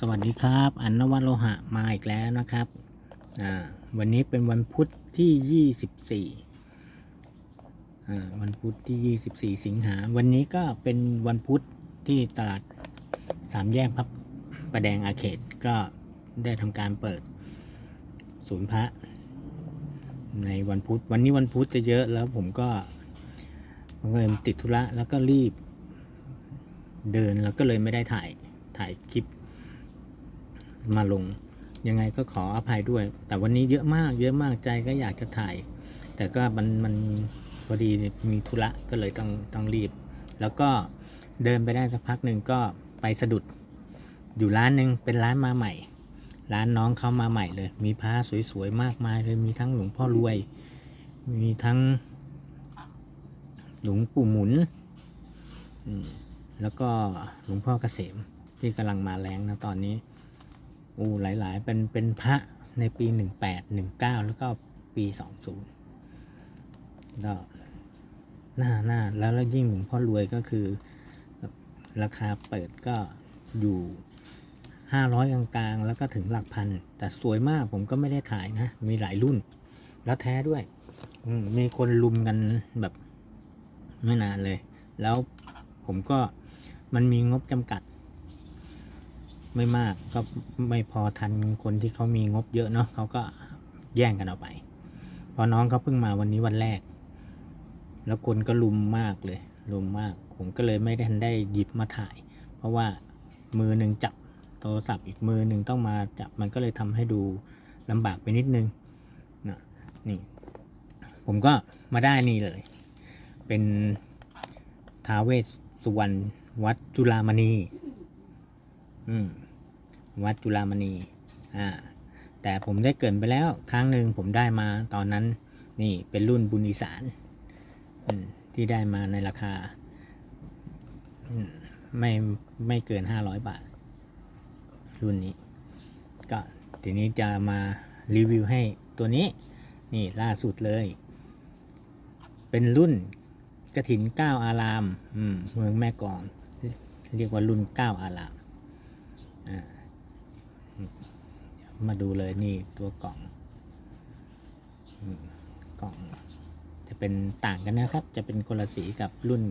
สวัสดีครับ อันนวัตโลหะมาอีกแล้วนะครับ วันนี้เป็นวันพุธที่ 24อ่วันพุธที่ 24 สิงหา วันนี้ก็เป็นวันพุธที่ตลาดสามแยกพับประแดงอาเขตก็ได้ทำการเปิดศูนย์พระในวันพุธ วันนี้วันพุธจะเยอะแล้วผมก็เงินติดธุระแล้วก็รีบเดินแล้วก็เลยไม่ได้ถ่ายถ่ายคลิป มาลง ยังไงก็ขออภัยด้วย แต่วันนี้เยอะมาก เยอะมากใจก็อยากจะถ่าย แต่ก็มันมันพอดีมีธุระก็เลยต้องต้องรีบ แล้วก็เดินไปได้สักพักหนึ่งก็ไปสะดุด อยู่ร้านหนึ่งเป็นร้านมาใหม่ ร้านน้องเขามาใหม่เลย มีพระสวยๆมากมายเลยมีทั้งหลวงพ่อรวย มีทั้งหลวงปู่หมุน แล้วก็หลวงพ่อเกษมที่กำลังมาแรงนะตอนนี้ โอ้หลาย ๆ เป็นเป็นพระในปี 18 19 แล้วก็ปี 20ก็หน้าหน้าแล้วแล้วยิ่งหลวงพ่อรวยก็คือ ราคาเปิดก็อยู่ 500 กลางๆ แล้วก็ถึงหลักพัน แต่สวยมากผมก็ไม่ได้ถ่ายนะ มีหลายรุ่น แล้วแท้ด้วยมมีคนลุมกันแบบไม่นานเลย แล้วผมก็มันมีงบจำกัด ไม่มากก็ไม่พอทันคนที่เขามีงบเยอะเนาะเขาก็แย่งกันเอาไป พอน้องเขาเพิ่งมาวันนี้วันแรก แล้วคนก็ลุมมากเลย ลุมมาก ผมก็เลยไม่ได้ทันได้หยิบมาถ่าย เพราะว่ามือหนึ่งจับโทรศัพท์อีกมือหนึ่งต้องมาจับมันก็เลยทำให้ดูลำบากไปนิดนึงนะนี่ ผมก็มาได้นี่เลย เป็นท้าเวสสุวรรณวัดจุฬามณี อืม วัดจุฬามณีอ่าแต่ผมได้เกินไปแล้วครั้งหนึ่งผมได้มาตอนนั้นนี่เป็นรุ่นบุญอีสานที่ได้มาในราคาไม่ไม่เกินห้าร้อยบาท รุ่นนี้ ก็ทีนี้จะมารีวิวให้ตัวนี้ นี่ล่าสุดเลย เป็นรุ่นกระถินเก้าอาราม เมืองแม่กอง เรียกว่ารุ่นเก้าอารามอ่า มาดูเลยนี่ตัวกล่องกล่องจะเป็นต่างกันนะครับ จะเป็นคนละสีกับรุ่น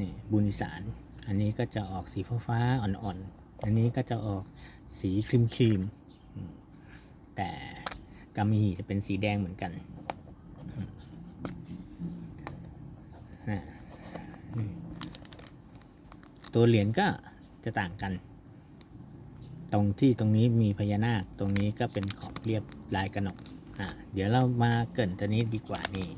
นี่บุญสานอันนี้ก็จะออกสีฟ้าๆอ่อนๆ อันนี้ก็จะออกสีครีมครีมแต่กามีจะเป็นสีแดงเหมือนกันตัวเหรียญก็จะต่างกัน ตรงที่ตรงนี้มีพญานาค ตรงนี้ก็เป็นขอบเรียบลายกระหนกอะเดี๋ยวเรามาเกินตัวนี้ดีกว่านี่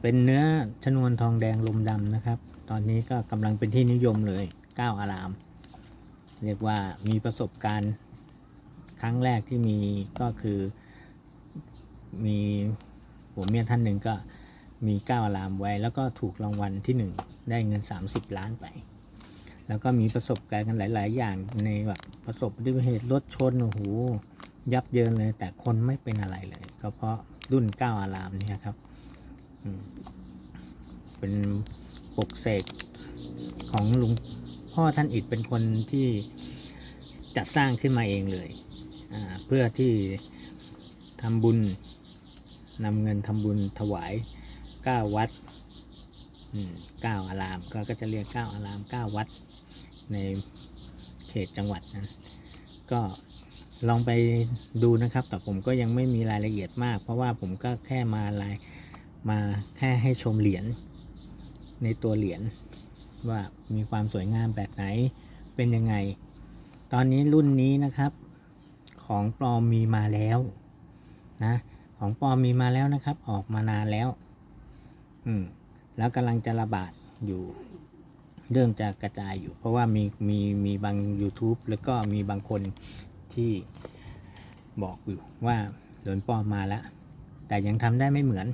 เป็นเนื้อชนวนทองแดงลมดำนะครับ ตอนนี้ก็กำลังเป็นที่นิยมเลยก้าวอาราม เรียกว่ามีประสบการณ์ครั้งแรกที่มีก็คือ มีผมเมียท่านหนึ่งก็มีก้าวอารามไว้ แล้วก็ถูกรางวัลที่หนึ่งได้เงิน 30 ล้านไป แล้วก็มีประสบการณ์กันหลาย ๆ อย่างในแบบประสบอุบัติเหตุรถชนโอ้โหยับเยินเลย แต่คนไม่เป็นอะไรเลย ก็เพราะรุ่นเก้าอารามเนี่ยครับเป็นปกเสกของลุงพ่อท่านอิดเป็นคนที่จัดสร้างขึ้นมาเองเลย เพื่อที่ทำบุญนำเงินทำบุญถวายเก้าวัดเก้าอารามก็ก็จะเรียกเก้าอารามเก้าวัด ในเขตจังหวัดนั้นก็ลองไปดูนะครับ แต่ผมก็ยังไม่มีรายละเอียดมาก เพราะว่าผมก็แค่มารายมาแค่ให้ชมเหรียญในตัวเหรียญว่ามีความสวยงามแบบไหนเป็นยังไง ตอนนี้รุ่นนี้นะครับของปลอมมีมาแล้วนะของปลอมมีมาแล้วนะครับ ออกมานานแล้ว อืมแล้วกำลังจะระบาดอยู่ เริ่มจะกระจายอยู่ เพราะว่ามีมีมีบาง YouTube แล้วก็มีบางคนที่บอกอยู่ว่าโดนปลอมมาแล้ว แต่ยังทำได้ไม่เหมือน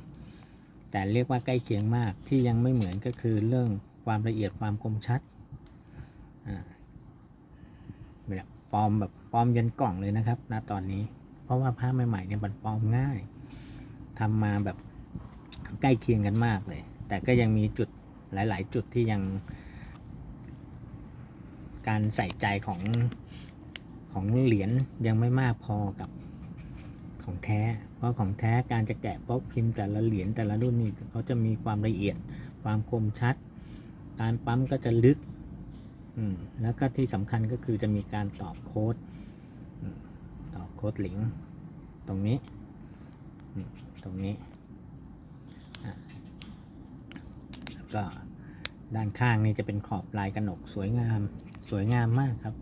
แต่เรียกว่าใกล้เคียงมากที่ยังไม่เหมือนก็คือเรื่องความละเอียดความคมชัดอ่าแบบปลอมแบบปลอมยันกล่องเลยนะครับณตอนนี้ เพราะว่าผ้าใหม่ๆเนี่ยมันปลอมง่ายทำมาแบบใกล้เคียงกันมากเลย แต่ก็ยังมีจุดหลาย ๆ จุดที่ยัง การใส่ใจของของเหรียญยังไม่มากพอกับของแท้ เพราะของแท้การจะแกะบล็อกพิมพ์แต่ละเหรียญแต่ละรุ่นนี่เขาจะมีความละเอียด ความคมชัด การปั๊มก็จะลึก อืม แล้วก็ที่สำคัญก็คือจะมีการตอบโค้ดตอบโค้ดลิง ตรงนี้ ตรงนี้ แล้วก็ด้านข้างนี่จะเป็นขอบลายกระหนกสวยงาม สวยงามมากครับ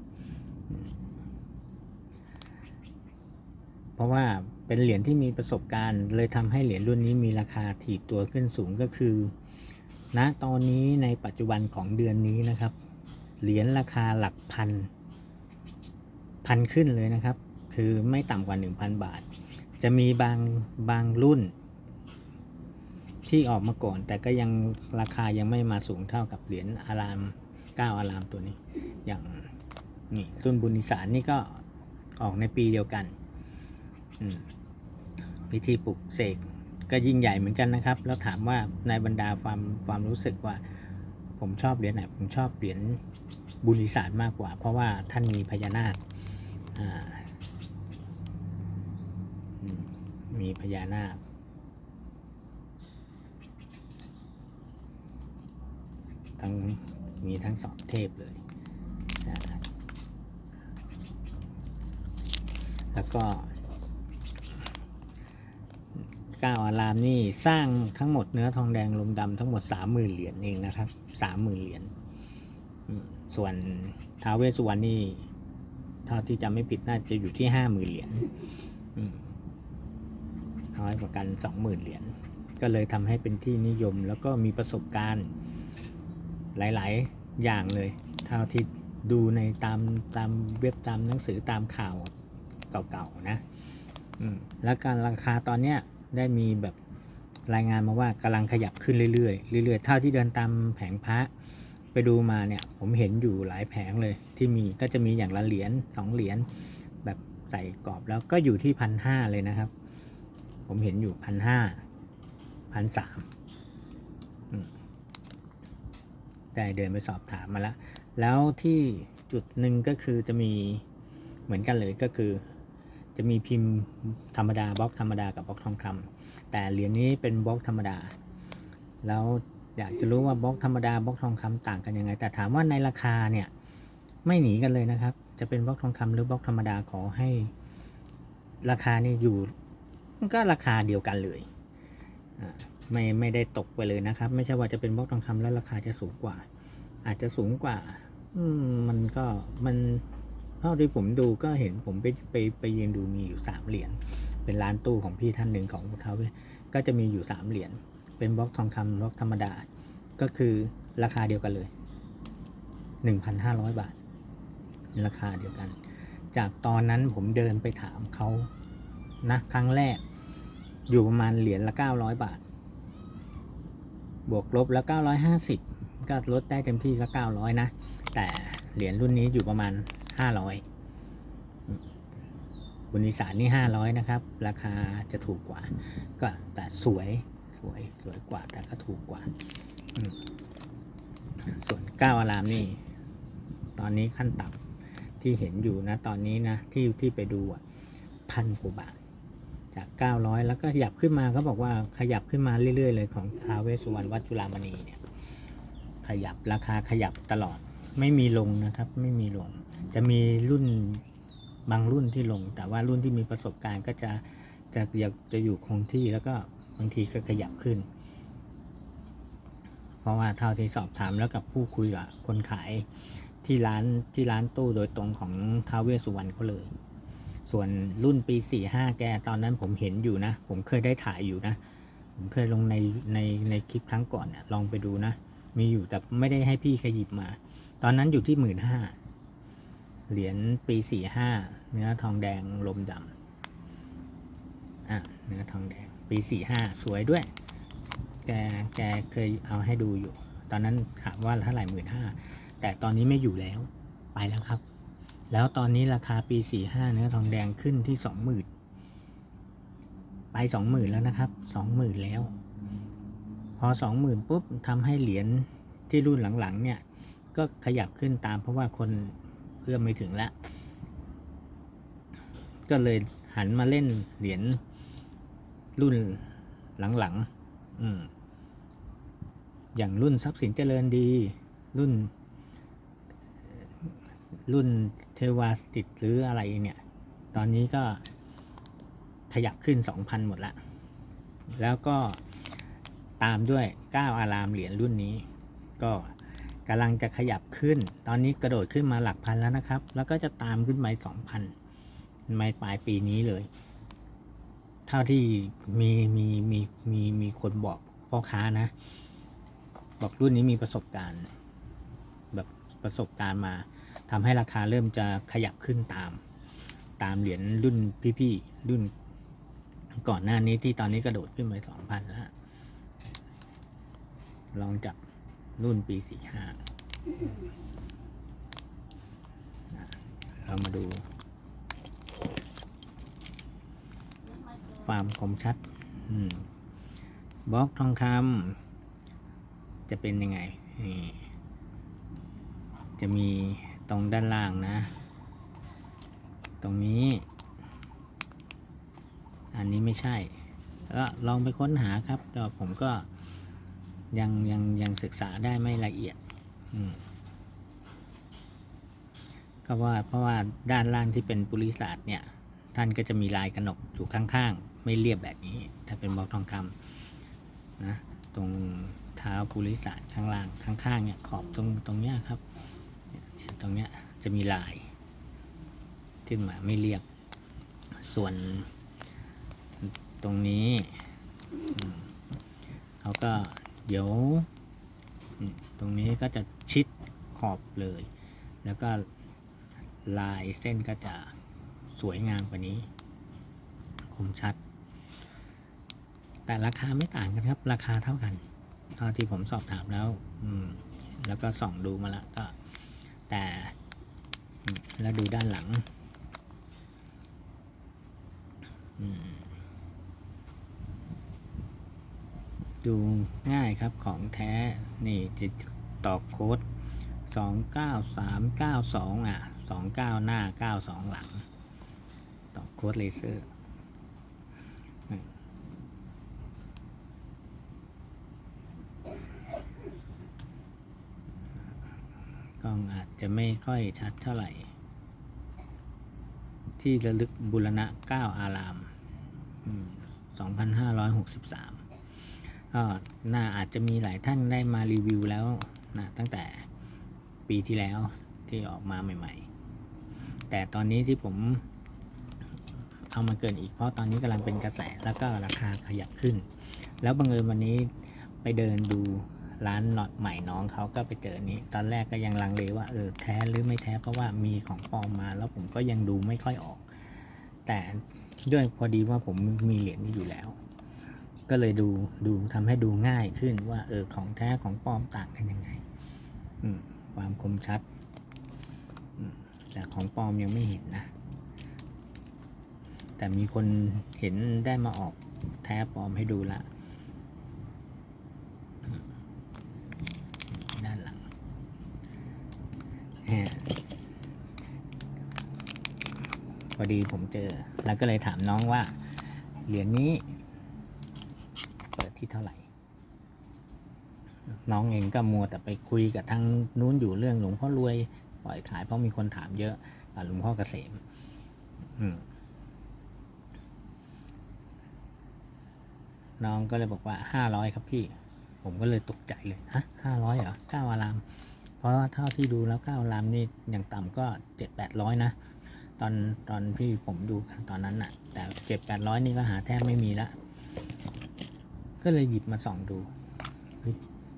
เพราะว่าเป็นเหรียญที่มีประสบการณ์ เลยทำให้เหรียญรุ่นนี้มีราคาถีบตัวขึ้นสูงก็คือณตอนนี้ในปัจจุบันของเดือนนี้นะครับ เหรียญราคาหลักพันพันขึ้นเลยนะครับ คือไม่ต่ำกว่า 1,000 บาท จะมีบางบางรุ่น ที่ออกมาก่อน แต่ก็ยังราคายังไม่มาสูงเท่ากับเหรียญอาราม 9อารามตัวนี้ อย่างนี่รุ่นบุญนิสารนี่ก็ออกในปีเดียวกันวิธีปลุกเสกก็ยิ่งใหญ่เหมือนกันนะครับ แล้วถามว่าในบรรดาความความรู้สึกว่า ผมชอบเหรียญไหนผมชอบเหรียญบุญศาสตร์มากกว่า เพราะว่าท่านมีพญานาคมีพญานาคทั้ง มีทั้งสองเทพเลยนะแล้วก็เก้าอารามนี่สร้างทั้งหมดเนื้อทองแดงลมดำทั้งหมดสามหมื่นเหรียญเองนะครับสามหมื่นเหรียญส่วนท้าวเวสสุวรรณนี่เท่าที่จำไม่ผิดน่าจะอยู่ที่ห้าหมื่นเหรียญน้อยกว่ากันสองหมื่นเหรียญก็เลยทำให้เป็นที่นิยมแล้วก็มีประสบการณ์ หลาย ๆ อย่างเลย เท่าที่ดูในตามตามเว็บตามหนังสือตามข่าวเก่าๆนะแล้วการราคาตอนเนี้ยได้มีแบบรายงานมาว่ากำลังขยับขึ้นเรื่อยๆเรื่อยๆเท่าที่เดินตามแผงพระไปดูมาเนี่ยผมเห็นอยู่หลายแผงเลย ที่มีก็จะมีอย่างละเหรียญสองเหรียญแบบใส่กรอบแล้วก็อยู่ที่พันห้าเลยนะครับ ผมเห็นอยู่พันห้าพันสาม ได้เดินไปสอบถามมาแล้วแล้วที่จุดหนึ่งก็คือจะมีเหมือนกันเลยก็คือ จะมีพิมพ์ธรรมดาบล็อกธรรมดากับบล็อกทองคำแต่เหรียญนี้เป็นบล็อกธรรมดา แล้วอยากจะรู้ว่าบล็อกธรรมดาบล็อกทองคำต่างกันยังไง แต่ถามว่าในราคาเนี่ยไม่หนีกันเลยนะครับ จะเป็นบล็อกทองคำหรือบล็อกธรรมดาขอให้ราคานี่อยู่มันก็ราคาเดียวกันเลยอ่า ไม่ไม่ได้ตกไปเลยนะครับ ไม่ใช่ว่าจะเป็นบล็อกทองคำแล้วราคาจะสูงกว่า อาจจะสูงกว่า อืมมันก็มันเท่าที่ผมดูก็เห็นผมไปไปไปยืนดูมีอยู่สามเหรียญเป็นร้านตู้ของพี่ท่านหนึ่งของเขาเว้ยก็จะมีอยู่สามเหรียญเป็นบล็อกทองคำบล็อกธรรมดา ก็คือราคาเดียวกันเลยหนึ่งพันห้าร้อยบาท ราคาเดียวกัน จากตอนนั้นผมเดินไปถามเขานะครั้งแรกอยู่ประมาณเหรียญละเก้าร้อยบาท บวกลบแล้ว 950 ก็ลดได้เต็มที่ก็900 นะ แต่เหรียญรุ่นนี้อยู่ประมาณ 500อืมบุญนิสานนี่ 500 นะครับ ราคาจะถูกกว่า ก็แต่สวยสวยสวยกว่าแต่ก็ถูกกว่า ส่วน9อารามนี่ ตอนนี้ขั้นต่ำที่เห็นอยู่นะ ตอนนี้นะ ที่ที่ไปดูอะพันกว่าบาท จาก 900 แล้วก็ขยับขึ้นมาเขาบอกว่าขยับขึ้นมาเรื่อย ๆ เลยของท้าวเวสสุวรรณวัดจุฬามณีเนี่ยขยับราคาขยับตลอดไม่มีลงนะครับ ไม่มีลง จะมีรุ่นบางรุ่นที่ลง แต่ว่ารุ่นที่มีประสบการณ์ก็จะจะจะจะอยู่คงที่แล้วก็บางทีก็ขยับขึ้น เพราะว่าเท่าที่สอบถามแล้วกับผู้คุยกับคนขายที่ร้านที่ร้านตู้โดยตรงของท้าวเวสสุวรรณเขาเลย ส่วนรุ่นปี 45 แกตอนนั้นผมเห็นอยู่นะ ผมเคยได้ถ่ายอยู่นะ ผมเคยลงในในในคลิปครั้งก่อนเนี่ยลองไปดูนะ มีอยู่แต่ไม่ได้ให้พี่ขยิบมา ตอนนั้นอยู่ที่หมื่นห้าเหรียญปี 45 เนื้อทองแดงลมดำอะเนื้อทองแดงปี 45 สวยด้วย แกแกเคยเอาให้ดูอยู่ ตอนนั้นถามว่าเท่าไหร่หมื่นห้าแต่ตอนนี้ไม่อยู่แล้วไปแล้วครับ แล้วตอนนี้ราคาปี 45 เนื้อทองแดงขึ้นที่ 20,000 ไป 20,000 แล้วนะครับ 20,000 แล้ว พอ 20,000 ปุ๊บทำให้เหรียญที่รุ่นหลังๆ เนี่ย ก็ขยับขึ้นตามเพราะว่าคนเอื้อมไม่ถึงแล้วก็เลยหันมาเล่นเหรียญรุ่นหลังๆอืมอย่างรุ่นทรัพย์สินเจริญดี รุ่น รุ่นเทวาสติดหรืออะไรเนี่ย ตอนนี้ก็ขยับขึ้น 2,000 หมดละ แล้วก็ตามด้วย 9 อารามเหรียญรุ่นนี้ ก็กำลังจะขยับขึ้น ตอนนี้กระโดดขึ้นมาหลักพันแล้วนะครับ แล้วก็จะตามขึ้นไป2,000ไม่ปลายปีนี้เลย เท่าที่มีมีมีมีมีคนบอกพ่อค้านะ บอกรุ่นนี้มีประสบการณ์ แบบประสบการณ์มา ทำให้ราคาเริ่มจะขยับขึ้นตาม ตามเหรียญรุ่นพี่ๆรุ่น ก่อนหน้านี้ที่ตอนนี้กระโดดขึ้นไปสองพันแล้วลองจับรุ่นปีสี่ห้าเรามาดูความคมชัดบล็อกทองคำจะเป็นยังไง จะมี ตรงด้านล่างนะ ตรงนี้ อันนี้ไม่ใช่ก็ลองไปค้นหาครับแต่ผมก็ยังยังยังศึกษาได้ไม่ละเอียดก็ว่าเพราะว่าด้านล่างที่เป็นปุริศาสตร์เนี่ย ท่านก็จะมีลายกระหนกอยู่ข้างๆ ไม่เรียบแบบนี้ ถ้าเป็นบล็อกทองคำนะตรงเท้าปุริศาสตร์ข้างล่างข้างๆเนี่ยขอบตรงตรงเนี้ยครับ รงเนี้ยจะมีลายขึ้นมาไม่เรียบ ส่วนตรงนี้เขาก็เดี๋ยวตรงนี้ก็จะชิดขอบเลย แล้วก็ลายเส้นก็จะสวยงามกว่านี้ คมชัด แต่ราคาไม่ต่างกันครับ ราคาเท่ากันเท่าที่ผมสอบถามแล้ว แล้วก็ส่องดูมาแล้วก็ แต่ แล้วดูด้านหลังดูง่ายครับของแท้ นี่จะตอกโค้ดสองเก้าสามเก้าสองอะสองเก้าหน้าเก้าสองหลังตอกโค้ดเลเซอร์อืมกล้องอา จะไม่ค่อยชัดเท่าไหร่ ที่ระลึกบุรณะ 9 อารามอืม2563 ก็น่าอาจจะมีหลายท่านได้มารีวิวแล้วนะตั้งแต่ปีที่แล้วที่ออกมาใหม่ ๆ แต่ตอนนี้ที่ผมเอามาเกินอีกเพราะตอนนี้กำลังเป็นกระแสแล้วก็ราคาขยับขึ้น แล้วบังเอิญวันนี้ไปเดินดู ร้านหนอดใหม่น้องเขาก็ไปเจอนี้ ตอนแรกก็ยังลังเลว่าเออแท้หรือไม่แท้เพราะว่ามีของปลอมมาแล้วผมก็ยังดูไม่ค่อยออก แต่ด้วยพอดีว่าผมมีเหรียญนี้อยู่แล้ว ก็เลยดูดูทำให้ดูง่ายขึ้นว่าเออของแท้ของปลอมต่างกันยังไง อืความคมชัดแต่ของปลอมยังไม่เห็นนะ แต่มีคนเห็นได้มาออกแท้ปลอมให้ดูละ ด้านหลัง แหมพอดีผมเจอ แล้วก็เลยถามน้องว่า เหรียญนี้ เปิดที่เท่าไหร่ น้องเองก็มัวแต่ไปคุยกับทางนู้นอยู่เรื่องหลวงพ่อรวยปล่อยขายเพราะมีคนถามเยอะอะหลวงพ่อเกษม อืมน้องก็เลยบอกว่าห้าร้อยครับพี่ ผมก็เลยตกใจเลยฮะห้าร้อยเหรอเก้าอาราม ราะว่าเท่าที่ดูแล้วก้าอารามนี่อย่างต่ำก็เจ็ดแปดร้อยนะ ตอนตอนที่ผมดูตอนนั้นน่ะ แต่เจ็ดแปดร้อยนี่ก็หาแทบไม่มีละ ก็เลยหยิบมาส่องดู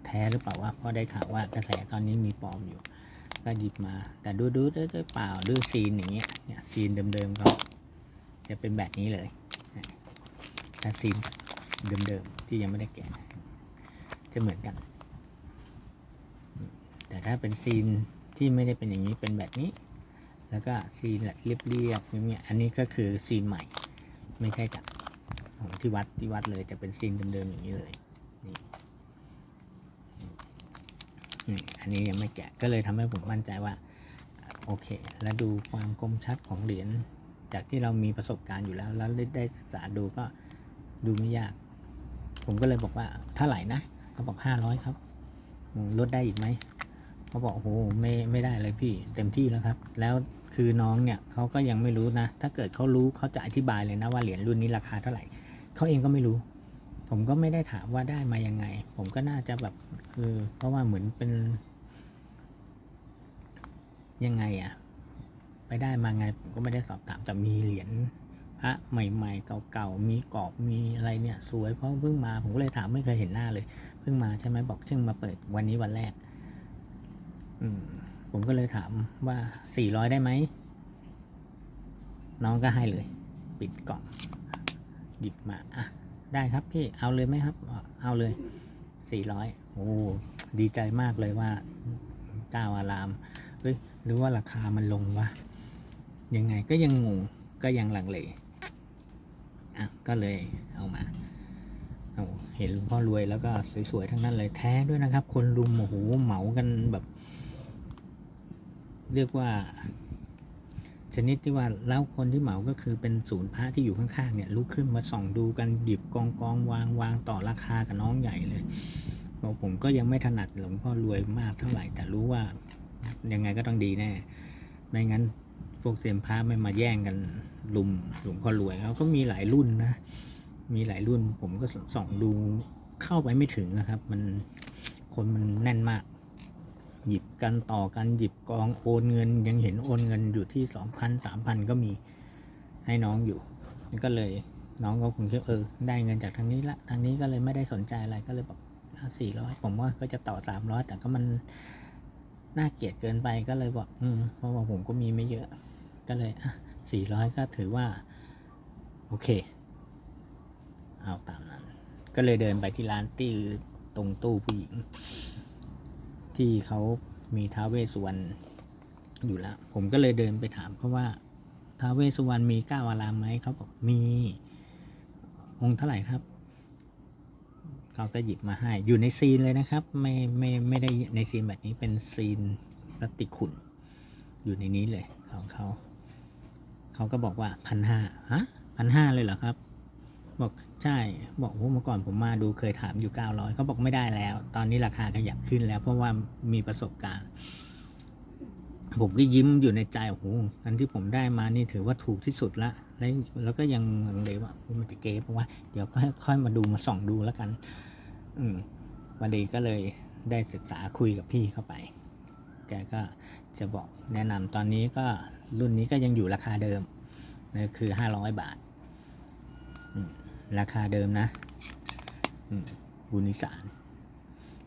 แท้หรือเปล่าวะเพราะได้ข่าวว่ากระแสตอนนี้มีปลอมอยู่ ก็หยิบมา แต่ดูดูด้วยด้เปล่าด้วยซีนอย่างเงี้ยเนี่ยซีนเดิมๆเขาจะเป็นแบบนี้เลยถ้าซีนเดิมๆที่ยังไม่ได้แกะจะเหมือนกัน แต่ถ้าเป็นซีนที่ไม่ได้เป็นอย่างนี้เป็นแบบนี้ แล้วก็ซีนแบบเรียบๆอย่างเงี้ยอันนี้ก็คือซีนใหม่ ไม่ใช่จากของที่วัดที่วัดเลยจะเป็นซีนเดิมๆอย่างนี้เลยนี่นี่อันนี้ยังไม่แกะก็เลยทำให้ผมมั่นใจว่าโอเค แล้วดูความคมชัดของเหรียญจากที่เรามีประสบการณ์อยู่แล้ว แล้วได้ศึกษาดูก็ดูไม่ยาก ผมก็เลยบอกว่าเท่าไหร่นะเขาบอกห้าร้อยครับลดได้อีกไหม เขาบอกโอ้โหไม่ไม่ได้เลยพี่ เต็มที่แล้วครับ แล้วคือน้องเนี่ยเขาก็ยังไม่รู้นะ ถ้าเกิดเขารู้เขาจะอธิบายเลยนะว่าเหรียญรุ่นนี้ราคาเท่าไหร่เขาเองก็ไม่รู้ ผมก็ไม่ได้ถามว่าได้มายังไง ผมก็น่าจะแบบเออเพราะว่าเหมือนเป็น ยังไงอะไปได้มาไงผมก็ไม่ได้สอบถามแต่มีเหรียญพระใหม่ๆเก่าๆมีกรอบมีอะไรเนี่ย สวยเพราะเพิ่งมาผมก็เลยถามไม่เคยเห็นหน้าเลย เพิ่งมาใช่ไหมบอกเพิ่งมาเปิดวันนี้วันแรก ผมก็เลยถามว่าสี่ร้อยได้ไหม น้องก็ให้เลย ปิดกล่อง หยิบมา อะ ได้ครับพี่ เอาเลยไหมครับ เอาเลย สี่ร้อย โอ้ ดีใจมากเลยว่าเจ้าอาราม เฮ้ย หรือว่าราคามันลงวะ ยังไงก็ยังงง ก็ยังหลังเล อะ ก็เลยเอามาเอาเห็นหลวงพ่อรวยแล้วก็สวยๆ ทั้งนั้นเลยแท้ด้วยนะครับ คนรุมโอ้โหเหมากันแบบ เรียกว่า ชนิดที่ว่าแล้วคนที่เหมาก็คือเป็นศูนย์พระที่อยู่ข้างๆเนี่ยลุกขึ้นมาส่องดูกันหยิบกองกองวางวางต่อราคากับน้องใหญ่เลยเพราะผมก็ยังไม่ถนัดหลวงพ่อรวยมากเท่าไหร่ แต่รู้ว่ายังไงก็ต้องดีแน่ไม่งั้นพวกเซียนพระไม่มาแย่งกันลุมหลวงพ่อรวยเขาก็มีหลายรุ่นนะมีหลายรุ่นผมก็ส่องดูเข้าไปไม่ถึงนะครับ มันคนมันแน่นมาก หยิบกันต่อกันหยิบกองโอนเงิน ยังเห็นโอนเงินอยู่ที่สองพันสามพันก็มีให้น้องอยู่นี่ก็เลยน้องก็คงคิดเออได้เงินจากทางนี้ละทางนี้ก็เลยไม่ได้สนใจอะไรก็เลยบอกสี่ร้อยผมว่าก็จะต่อสามร้อยแต่ก็มันน่าเกลียดเกินไปก็เลยบอกอืมเพราะว่าผมก็มีไม่เยอะก็เลยอะสี่ร้อยก็ถือว่า โอเค เอาตามนั้น ก็เลยเดินไปที่ร้านที่ตรงตู้ผู้หญิง ที่เขามีท้าวเวสุวรรณอยู่แล้ว ผมก็เลยเดินไปถามเขาว่าท้าวเวสุวรรณมีเก้าอารามไหมเขาบอกมีองค์เท่าไหร่ครับเขาก็หยิบมาให้ อยู่ในซีนเลยนะครับ ไม่ไม่ไม่ได้ในซีนแบบนี้เป็นซีนพลาสติกขุนอยู่ในนี้เลยของเขา เขาก็บอกว่าพันห้าฮะพันห้าเลยเหรอครับ บอกใช่ บอกโอ้เมื่อก่อนผมมาดูเคยถามอยู่เก้าร้อยเขาบอกไม่ได้แล้ว ตอนนี้ราคาขยับขึ้นแล้ว เพราะว่ามีประสบการณ์ ผมก็ยิ้มอยู่ในใจโอ้โหอันที่ผมได้มานี่ถือว่าถูกที่สุดละ แล้วแล้วก็ยังลังเลยว่ามันจะเก๋เพราะว่าเดี๋ยวค่อยมาดูมาส่องดูแล้วกัน อืมวันดีก็เลยได้ศึกษาคุยกับพี่เข้าไป แกก็จะบอกแนะนำตอนนี้ก็รุ่นนี้ก็ยังอยู่ราคาเดิมนะคือ 500 บาท ราคาเดิมนะอืมบูนิสาน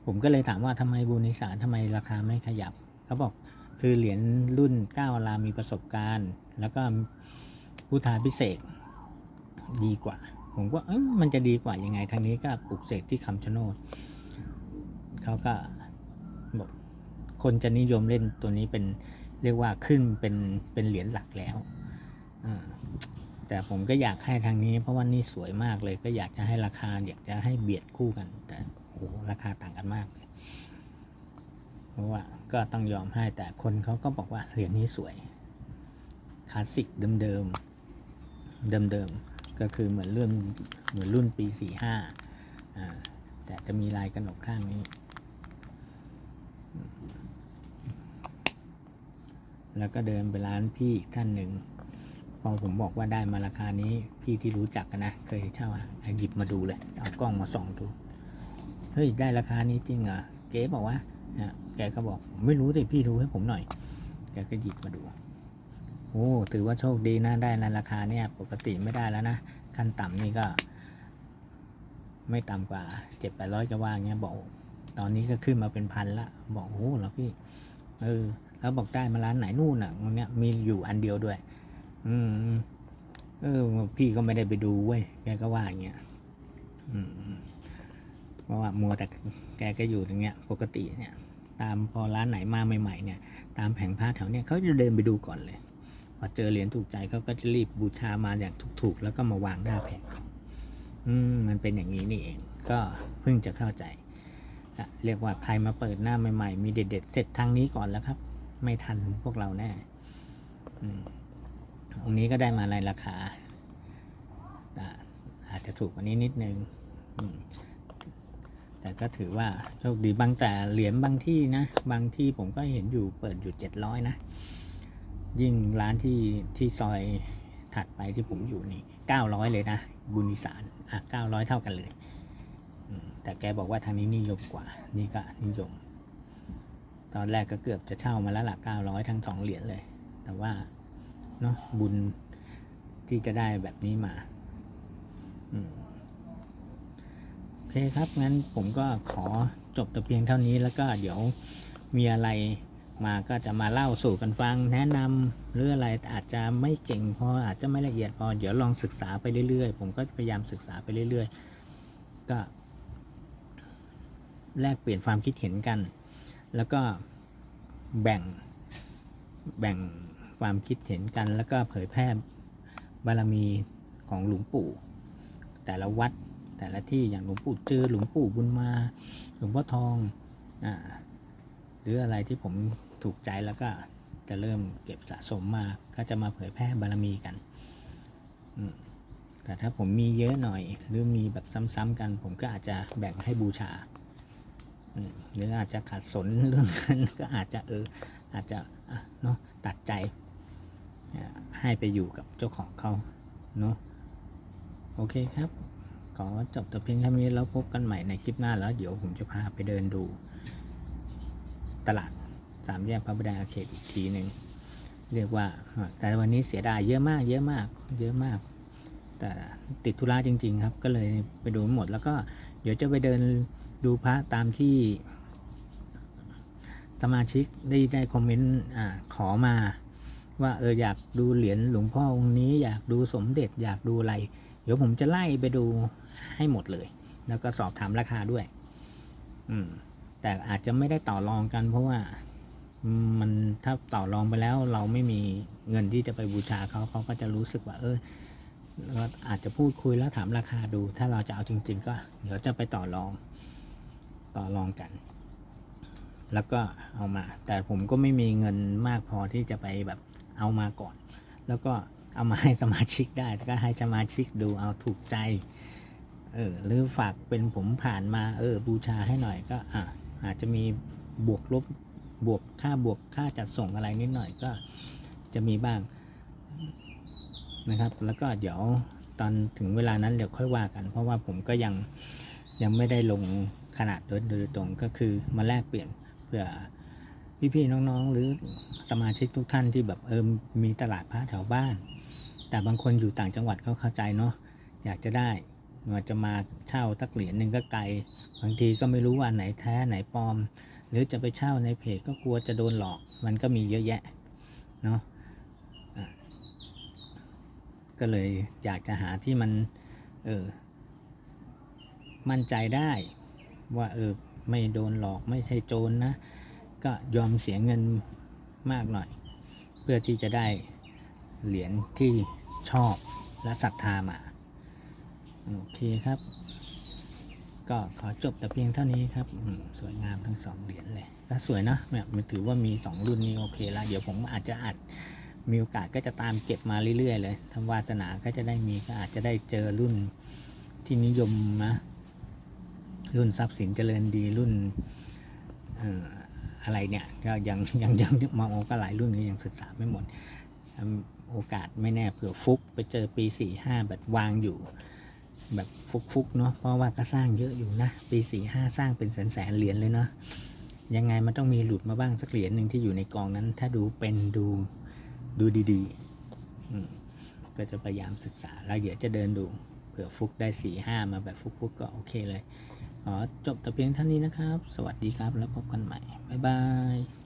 ผมก็เลยถามว่าทำไมบูนิสานทำไมราคาไม่ขยับ เขาบอกคือเหรียญรุ่น9อารามมีประสบการณ์ แล้วก็พุทธาพิเศษกดีกว่า ผมว่าเอ้ยมันจะดีกว่ายังไงทางนี้ก็ปลูกเสกที่คำชะโนดเขาก็บอกคนจะนิยมเล่นตัวนี้เป็นเรียกว่าขึ้นเป็นเป็นเหรียญหลักแล้วอ่า แต่ผมก็อยากให้ทางนี้ เพราะว่านี่สวยมากเลย ก็อยากจะให้ราคาอยากจะให้เบียดคู่กัน แต่โอ้ราคาต่างกันมากเลยเพราะว่าก็ต้องยอมให้แต่คนเขาก็บอกว่าเหรียญนี้สวยคลาสสิกเดิมๆเดิมๆก็คือเหมือนเรุ่นเหมือนรุ่นปี45อ่าแต่จะมีลายกระหนกข้างนี้ แล้วก็เดินไปร้านพี่อีกท่านหนึ่ง พอผมบอกว่าได้มาราคานี้พี่ที่รู้จักกันนะ เคยเช่าอะหยิบมาดูเลย เอากล้องมาส่องดู เฮ้ย ได้ราคานี้จริงเหรอ เก๋บอกว่าแกก็บอก ไม่รู้แต่พี่ดูให้ผมหน่อย แกก็หยิบมาดู โอ้ ถือว่าโชคดีนะได้ในราคาเนี่ย ปกติไม่ได้แล้วนะ ขั้นต่ำนี่ก็ ไม่ต่ำกว่าเจ็ดแปดร้อยจะว่าเงี้ยบอก ตอนนี้ก็ขึ้นมาเป็นพันละ บอกโอ้แล้วพี่ เออ แล้วบอกได้มาร้านไหนนู่นอะตรงเนี้ยมีอยู่อันเดียวด้วย อืม เออ พี่ก็ไม่ได้ไปดูเว้ย แกก็ว่าอย่างเงี้ย อืมเพราะว่ามัวแต่แกก็อยู่ตรงเนี้ย ปกติเนี่ย ตามพอร้านไหนมาใหม่ ๆ เนี่ย ตามแผงผ้าแถวเนี้ยเขาจะเดินไปดูก่อนเลย พอเจอเหรียญถูกใจเขาก็จะรีบบูชามาอย่างถูกๆ แล้วก็มาวางหน้าแผงอืม มันเป็นอย่างนี้นี่เอง ก็เพิ่งจะเข้าใจเรียกว่าใครมาเปิดหน้าใหม่ ๆ มีเด็ด ๆ เสร็จทางนี้ก่อนแล้วครับ ไม่ทันพวกเราแน่ อืม องค์นี้ก็ได้มาในราคา อาจจะถูกกว่านี้นิดนึง แต่ก็ถือว่าโชคดีบางแต่เหรียญบางที่นะ บางที่ผมก็เห็นอยู่เปิดอยู่เจ็ดร้อยนะ ยิ่งร้านที่ที่ซอยถัดไปที่ผมอยู่นี่เก้าร้อยเลยนะ บุญอีสานอะเก้าร้อยเท่ากันเลย แต่แกบอกว่าทางนี้นิยมกว่า นี่ก็นิยม ตอนแรกก็เกือบจะเช่ามาแล้วล่ะเก้าร้อยทั้งสองเหรียญเลย แต่ว่า เนาะบุญที่จะได้แบบนี้มาอโอเคครับ งั้นผมก็ขอจบแต่เพียงเท่านี้แล้วก็เดี๋ยวมีอะไรมาก็จะมาเล่าสู่กันฟัง แนะนำหรืออะไรอาจจะไม่เก่งพออาจจะไม่ละเอียดพอเดี๋ยวลองศึกษาไปเรื่อยๆ ผมก็พยายามศึกษาไปเรื่อยๆ ก็ แลกเปลี่ยนความคิดเห็นกัน แล้วก็แบ่งแบ่ง ความคิดเห็นกัน แล้วก็เผยแพร่บารมีของหลวงปู่ แต่ละวัดแต่ละที่อย่างหลวงปู่เจอหลวงปู่บุญมาหลวงพ่อทองอ่าหรืออะไรที่ผมถูกใจแล้วก็จะเริ่มเก็บสะสมมาก็จะมาเผยแพร่บารมีกันแต่ถ้าผมมีเยอะหน่อย หรือมีแบบซ้ำๆกัน ผมก็อาจจะแบ่งให้บูชาหรืออาจจะขัดสนเรื่องนั้นก็อาจจะเอออาจจะเนาะตัดใจ ให้ไปอยู่กับเจ้าของเขาเนาะโอเคครับ ขอจบแต่เพียงเท่านี้แล้วพบกันใหม่ในคลิปหน้าแล้วเดี๋ยวผมจะพาไปเดินดู ตลาดสามแยกพระประแดงอาเขตอีกทีหนึ่งเรียกว่า แต่วันนี้เสียดายเยอะมากเยอะมากเยอะมาก แต่ติดธุระจริง ๆ ครับ ก็เลยไปดูหมดแล้วก็เดี๋ยวจะไปเดินดูพระตามที่ สมาชิกได้ได้คอมเมนต์อขอมา ว่าเอออยากดูเหรียญหลวงพ่อองค์นี้อยากดูสมเด็จอยากดูอะไร เดี๋ยวผมจะไล่ไปดูให้หมดเลย แล้วก็สอบถามราคาด้วย อืม แต่อาจจะไม่ได้ต่อรองกัน เพราะว่ามันถ้าต่อรองไปแล้ว เราไม่มีเงินที่จะไปบูชาเขาเขาก็จะรู้สึกว่า เออเราอาจจะพูดคุยแล้วถามราคาดู ถ้าเราจะเอาจริง ๆ ก็ เดี๋ยวจะไปต่อรอง ต่อรองกัน แล้วก็เอามา แต่ผมก็ไม่มีเงินมากพอที่จะไปแบบ เอามาก่อน แล้วก็เอามาให้สมาชิกได้ก็ให้สมาชิกดูเอาถูกใจเออหรือฝากเป็นผมผ่านมาเออบูชาให้หน่อยก็อะอาจจะมีบวกลบบวกค่าบวกค่าจัดส่งอะไรนิดหน่อยก็จะมีบ้างนะครับ แล้วก็เดี๋ยวตอนถึงเวลานั้นเดี๋ยวค่อยว่ากัน เพราะว่าผมก็ยังยังไม่ได้ลงขนาดโดยโดยตรงก็คือมาแลกเปลี่ยนเพื่อ พี่ๆน้องๆ หรือสมาชิกทุกท่านที่แบบเออมีตลาดพระแถวบ้าน แต่บางคนอยู่ต่างจังหวัดก็เข้าใจเนาะอยากจะได้ว่าจะมาเช่าตักเหรียญหนึ่งก็ไกล บางทีก็ไม่รู้ว่าไหนแท้ไหนปลอม หรือจะไปเช่าในเพจก็กลัวจะโดนหลอก มันก็มีเยอะแยะเนาะก็เลยอยากจะหาที่มันเออมั่นใจได้ว่าเออไม่โดนหลอกไม่ใช่โจรนะ ก็ยอมเสียเงินมากหน่อย เพื่อที่จะได้เหรียญที่ชอบและศรัทธามา โอเคครับ ก็ขอจบแต่เพียงเท่านี้ครับ สวยงามทั้งสองเหรียญเลย และสวยเนอะแบบมันถือว่ามีสองรุ่นนี้โอเคล้วเดี๋ยวผมอาจจะอัดมีโอกาสก็จะตามเก็บมาเรื่อยๆเลยทำวาสนาก็จะได้มีก็อาจจะได้เจอรุ่นที่นิยมนะ รุ่นทรัพย์สินเจริญดีรุ่นเอ่อ อะไรเนี่ยก็ยังยังยังมองก็หลายรุ่นก็ยังศึกษาไม่หมดโอกาสไม่แน่เผื่อฟุกไปเจอปีสี่ห้าแบบวางอยู่ แบบฟุกๆเนาะเพราะว่าก็สร้างเยอะอยู่นะ ปีสี่ห้าสร้างเป็นแสนๆเหรียญเลยเนาะยังไงมันต้องมีหลุดมาบ้างสักเหรียญหนึ่งที่อยู่ในกองนั้น ถ้าดูเป็นดูดูดีๆก็จะพยายามศึกษาแล้วเดี๋ยวจะเดินดูเผื่อฟุกได้สี่ห้ามาแบบฟุกๆก็โอเคเลย ขอจบแต่เพียงเท่านี้นะครับ สวัสดีครับแล้วพบกันใหม่ บ๊ายบาย